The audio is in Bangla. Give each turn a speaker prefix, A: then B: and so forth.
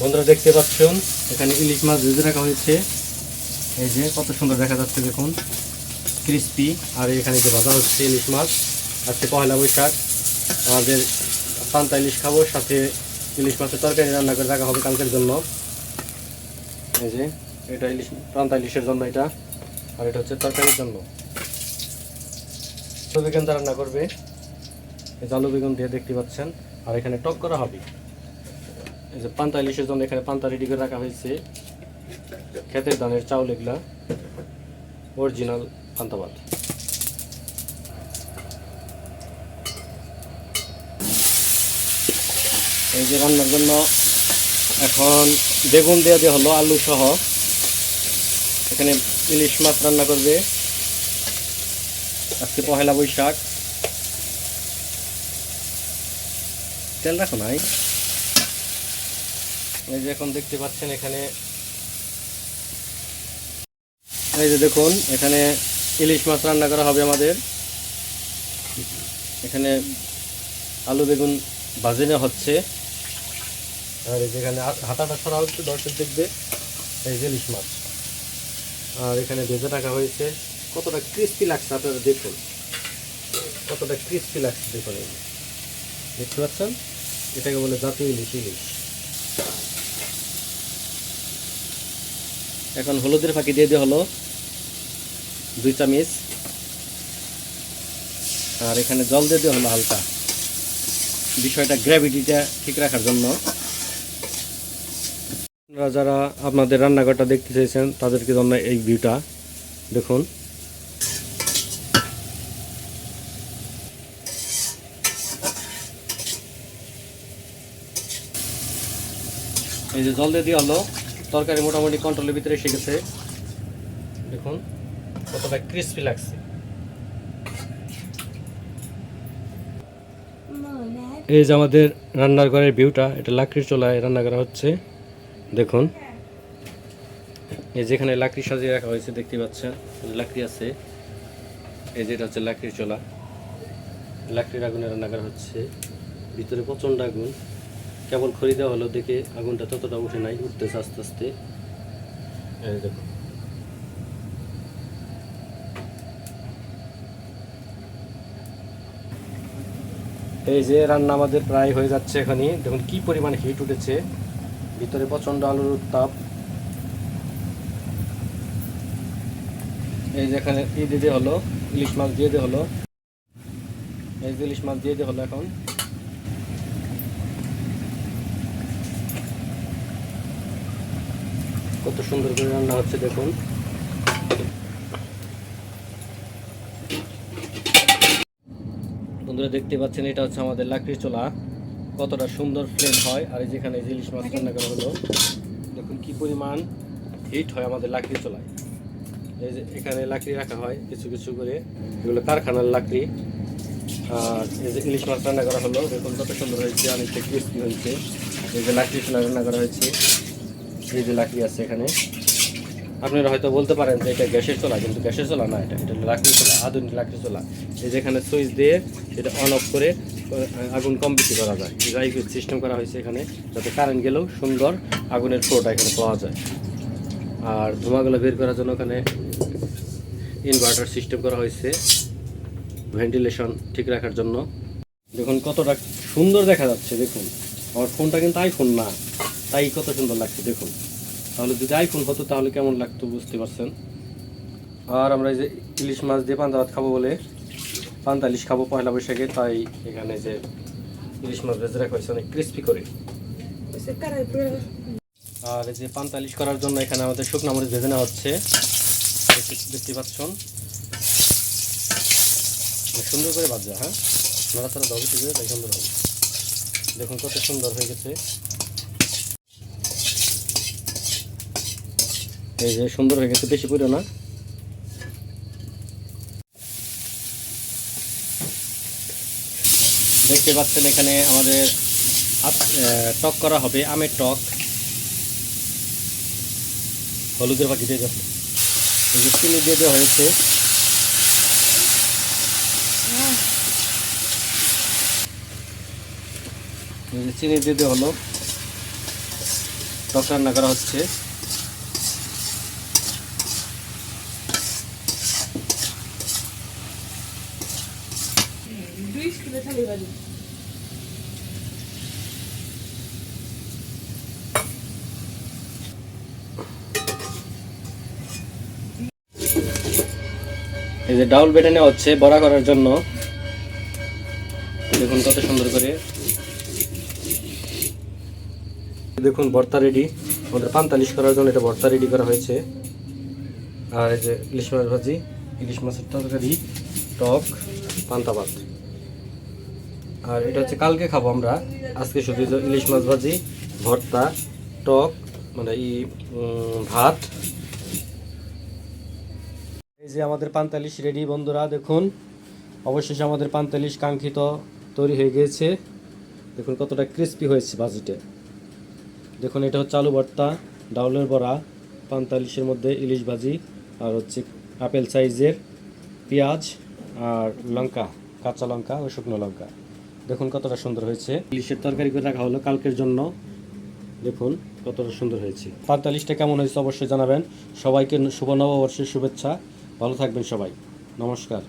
A: বন্ধুরা দেখতে পাচ্ছেন, এখানে ইলিশ মাছ ভেজে রাখা হয়েছে। এই যে, কত সুন্দর দেখা যাচ্ছে দেখুন। ক্রিস্পি আর এখানে যে ভাজা হচ্ছে ইলিশ মাছ আজকে পয়লা বৈশাখ। আমাদের পান্তা ইলিশ খাব, সাথে ইলিশ মাছের তরকারি রান্না করে রাখা হবে কালকের জন্য। এই যে, এটা ইলিশ, পান্তা ইলিশের জন্য এটা, আর এটা হচ্ছে তরকারির জন্য। আলু রান্না করবে। এই আলু বেগুন দিয়ে দেখতে পাচ্ছেন, আর এখানে টক করা হবে। এই যে পান্তা ইলিশের জন্য এখানে পান্তা রেডি করে রাখা হয়েছে। ক্ষেতের ধানের চাউল এগুলা। অরিজিনাল পান্তা ভাত। এই যে রান্নার জন্য এখন বেগুন দিয়ে দেওয়া হলো, আলু সহ। এখানে ইলিশ মাছ রান্না করবে। আজকে পহেলা বৈশাখ। তেল রাখো নাই। এই যে এখন দেখতে পাচ্ছেন এখানে। এই যে দেখুন, এখানে ইলিশ মাছ রান্না করা হবে আমাদের। এখানে আলু বেগুন ভাজে নেওয়া হচ্ছে। আর এই যেখানে হা- হাতাটা ছড়া হচ্ছে দর্শক দেখবে। এই যে ইলিশ মাছ। আর এখানে ভেজে রাখা হয়েছে। কতটা ক্রিস্পি লাগছে আপনারা দেখুন। কতটা ক্রিস্পি লাগছে দেখুন দেখতে পাচ্ছেন? এটাকে বলে জাতীয় ইলিশ ইলিশ। এখন হলুদের ফাঁকি দিয়ে দেওয়া হলো দুই চামিচ। আর এখানে জল দিয়ে দেওয়া হলো হালকা। বিষয়টা গ্র্যাভিটিটা ঠিক রাখার জন্য। আপনারা যারা আপনাদের রান্নাঘরটা দেখতে চাইছেন, তাদেরকে জন্য এই ভিউটা দেখুন। এই যে জল দিয়ে দেওয়া হলো। তরকারি মোটামুটি কন্ট্রোলের ভিতরে এসে গেছে। দেখুন, কতটা ক্রিস্পি লাগছে। এই যে আমাদের রান্নার ঘরের ভিউটা এটা লাকড়ির চোলায় রান্না করা হচ্ছে। দেখুন, এই যেখানে লাকড়ি সাজিয়ে রাখা হয়েছে, দেখতে পাচ্ছেন, লাকড়ি আছে। এই যেটা হচ্ছে লাকড়ির চোলা। লাকড়ির আগুনে রান্না করা হচ্ছে। ভিতরে প্রচণ্ড আগুন। কেবল খড়ি দেওয়া হলো দেখে আগুনটা ততটা উঠে নাই, উঠতেছে আস্তে আস্তে। এই যে রান্না আমাদের প্রায় হয়ে যাচ্ছে এখানে। দেখুন কি পরিমাণ হিট উঠেছে। ভিতরে প্রচণ্ড আলুর উত্তাপ। এই যে এখানে ই দেওয়া হলো, ইলিশ মাছ দিয়ে দেওয়া হলো। এই যে ইলিশ মাছ দিয়ে দেওয়া হলো এখন। কত সুন্দর করে রান্না হচ্ছে দেখুন। বন্ধুরা দেখতে পাচ্ছেন এটা হচ্ছে আমাদের লাকড়ি চোলা। কতটা সুন্দর ফ্লেম হয় আর এই যেখানে ইলিশ মাছ রান্না করা হলো। দেখুন কি পরিমাণ হিট হয় আমাদের লাকড়ি চোলায়। এই যে এখানে লাকড়ি রাখা হয় কিছু কিছু করে। এগুলো কারখানার লাকড়ি। আর এই যে ইলিশ মাছ রান্না করা হলো দেখুন কত সুন্দর হয়েছে অনেকটা ক্রিস্পি হয়েছে। এই যে লাকড়ি চোলা রান্না করা হয়েছে। এই যে লাকড়ি আছে এখানে। আপনারা হয়তো বলতে পারেন যে এটা গ্যাসের চোলা, কিন্তু গ্যাসের চোলা না এটা এটা লাকড়ি চোলা, আধুনিক লাকড়ি চোলা। এই যেখানে সুইচ দিয়ে এটা অন অফ করে আগুন কম বেশি করা যায়। যাই সিস্টেম করা হয়েছে এখানে, যাতে কারেন্ট গেলেও সুন্দর আগুনের ফ্লোটা এখানে পাওয়া যায়। আর ধোঁয়াগুলো বের করার জন্য ওখানে ইনভার্টার সিস্টেম করা হয়েছে ভেন্টিলেশন ঠিক রাখার জন্য। দেখুন কতটা সুন্দর দেখা যাচ্ছে, দেখুন। আমার ফোনটা কিন্তু আইফোন না। তাই কত সুন্দর লাগছে, দেখুন। তাহলে যদি আইফোন হতো, তাহলে কেমন লাগতো বুঝতে পারছেন? আর আমরা যে ইলিশ মাছ দিয়ে পান্তা ভাত খাব বলে পান্তা ইলিশ খাব পয়লা বৈশাখে, তাই এখানে যে ইলিশ মাছ ভেজে রাখা হয়েছে, অনেক ক্রিস্পি করে। আর এই যে পান্তা ইলিশ করার জন্য এখানে আমাদের শুকনো মরিচ ভেজে নেওয়া হচ্ছে। দেখতে- পাচ্ছেন? সুন্দর করে বাজা হ্যাঁ? নাড়াচাড়া তাই সুন্দর হবে। দেখুন কত সুন্দর হয়ে গেছে। এই যে সুন্দর হয়ে গেছে, বেশি পুরো না। দেখতে পাচ্ছেন এখানে আমাদের টক করা হবে, আমের টক। হলুদের পাখি দিয়ে দেওয়া এই যে চিনি দিয়ে দেওয়া হয়েছে। চিনি দিয়ে দেওয়া হলো। টক রান্না করা হচ্ছে।
B: থালি বাজু
A: এই যে ডাউল বেটে নেওয়া হচ্ছে বড়া করার জন্য। দেখুন কত সুন্দর করে। দেখুন ভর্তা রেডি আমাদের পান্তালিশ করার জন্য এটা ভর্তা রেডি করা হয়েছে। আর এই যে ইলিশ মাছ ভাজি, ইলিশ মাছের তরকারি, টক, পান্তা ভাত। আর এটা হচ্ছে কালকে খাব আমরা। আজকে শুধু ইলিশ মাছ ভাজি, ভর্তা, টক মানে ই ভাত। এই যে আমাদের পান্তালিশ রেডি বন্ধুরা, দেখুন। অবশেষে আমাদের পান্তালিশ কাঙ্ক্ষিত তৈরি হয়ে গিয়েছে। দেখুন কতটা ক্রিস্পি হয়েছে ভাজিতে। দেখুন, এটা হচ্ছে আলু ভর্তা, ডাউলের বড়া পান্তালিশের মধ্যে ইলিশ ভাজি, আর হচ্ছে আপেল সাইজের পেঁয়াজ আর লঙ্কা, কাঁচা লঙ্কা ও শুকনো লঙ্কা। দেখুন কতটা সুন্দর হয়েছে। ইলিশের তরকারি করে রাখা হলো কালকের জন্য। দেখুন কতটা সুন্দর হয়েছে। পান্তালিশটা কেমন হয়েছে অবশ্যই জানাবেন। সবাইকে শুভ নববর্ষের শুভেচ্ছা। ভালো থাকবেন সবাই। নমস্কার।